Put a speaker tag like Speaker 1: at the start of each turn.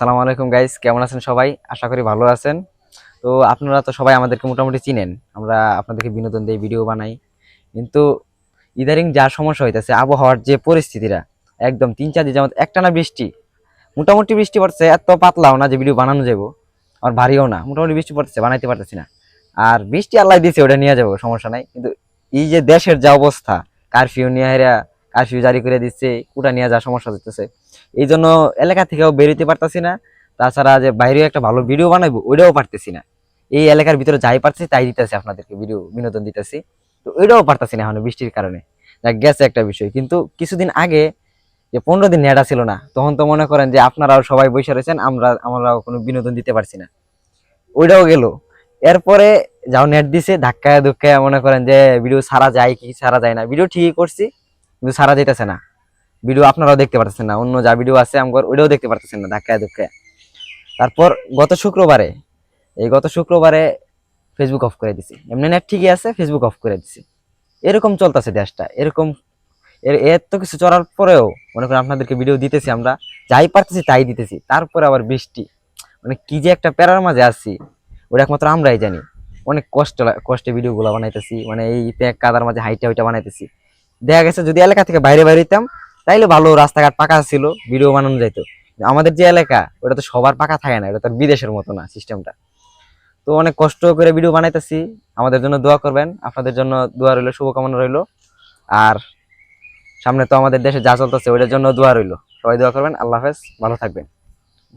Speaker 1: সালাম আলাইকুম গাইস কেমন আছেন সবাই? আশা করি ভালো আছেন। তো আপনারা তো সবাই আমাদেরকে মোটামুটি চিনেন। আমরা আপনাদেরকে বিনোদন দিয়ে ভিডিও বানাই। কিন্তু ইদারিং যা সমস্যা হইতেছে, আবহাওয়ার যে পরিস্থিতিটা, একদম তিন চার দিন যেমন একটানা বৃষ্টি। মোটামুটি বৃষ্টি পড়ছে, এত পাতলাও না যে ভিডিও বানানো যাব আর ভারীও না, মোটামুটি বৃষ্টি পড়তেছে বানাইতে পারতেছি না। আর বৃষ্টি আল্লাহ দিছে, ওটা নিয়ে যাব, সমস্যা নাই। কিন্তু এই যে দেশের যা অবস্থা কারফিউ নিয়ে হেরা কারফিউ জারি করে দিচ্ছে ওটা নিয়ে যা সমস্যা হচ্ছে এই জন্য এলাকা থেকেও বেরোতে পারতাছি না। তাছাড়া যে বাইরেও একটা ভালো ভিডিও বানাবো ওইটাও পারতেছি না। এই এলাকার ভিতরে যাই পারছি তাই দিতেছি আপনাদেরকে ভিডিও বিনোদন দিতেছি। তো ওইটাও পারতাছি না এখন বৃষ্টির কারণে। যা গেছে একটা বিষয়। কিন্তু কিছুদিন আগে যে পনেরো দিন নেড়া ছিল না, তখন তো মনে করেন যে আপনারাও সবাই বসে রয়েছেন, আমরা, আমরাও কোনো বিনোদন দিতে পারছি না। ওইটাও গেল। এরপরে যাও নেট দিছে, ধাক্কায় ধুক্কায় মনে করেন যে ভিডিও সারা যায় কি সারা যায় না। ভিডিও ঠিকই করছি কিন্তু সারা যেতেছে না। ভিডিও আপনারাও দেখতে পারতেছেন না। অন্য যা ভিডিও আছে আমার ওইটাও দেখতে পারতেছেন না, ধাক্কায় ধুক্কায়। তারপর গত শুক্রবারে, এই গত শুক্রবারে ফেসবুক অফ করে দিছি। এমনি নেট ঠিকই আছে ফেসবুক অফ করে দিছি। এরকম চলতেছে দেশটা। এরকম এর এত কিছু চলার পরেও, মনে করেন আপনাদেরকে ভিডিও দিতেছি আমরা, যাই পারতেছি তাই দিতেছি। তারপরে আবার বৃষ্টি। মানে কি যে একটা প্যারার মাঝে আসছি ওটা একমাত্র আমরাই জানি। অনেক কষ্ট কষ্টে ভিডিওগুলো বানাইতেছি মানে এই প্যাক কাদার মাঝে হাইটা হাইটা বানাইতেছি। দেখা গেছে যদি এলাকা থেকে বাইরে বাইরে হইতাম তাইলে ভালো রাস্তাঘাট পাকা ছিল, ভিডিও বানানো যেত আমাদের যে এলাকা, ওটা তো সবার পাকা থাকে না ওটা তো বিদেশের মতো না সিস্টেমটা। তো অনেক কষ্ট করে ভিডিও বানাইতেছি, আমাদের জন্য দোয়া করবেন, আপনাদের জন্য দোয়া রইল, শুভকামনা রইল। আর সামনে তো আমাদের দেশে যা চলতেছে, ওইটার জন্য দোয়া রইল। সবাই দোয়া করবেন, আল্লাহ হাফেজ, ভালো থাকবেন।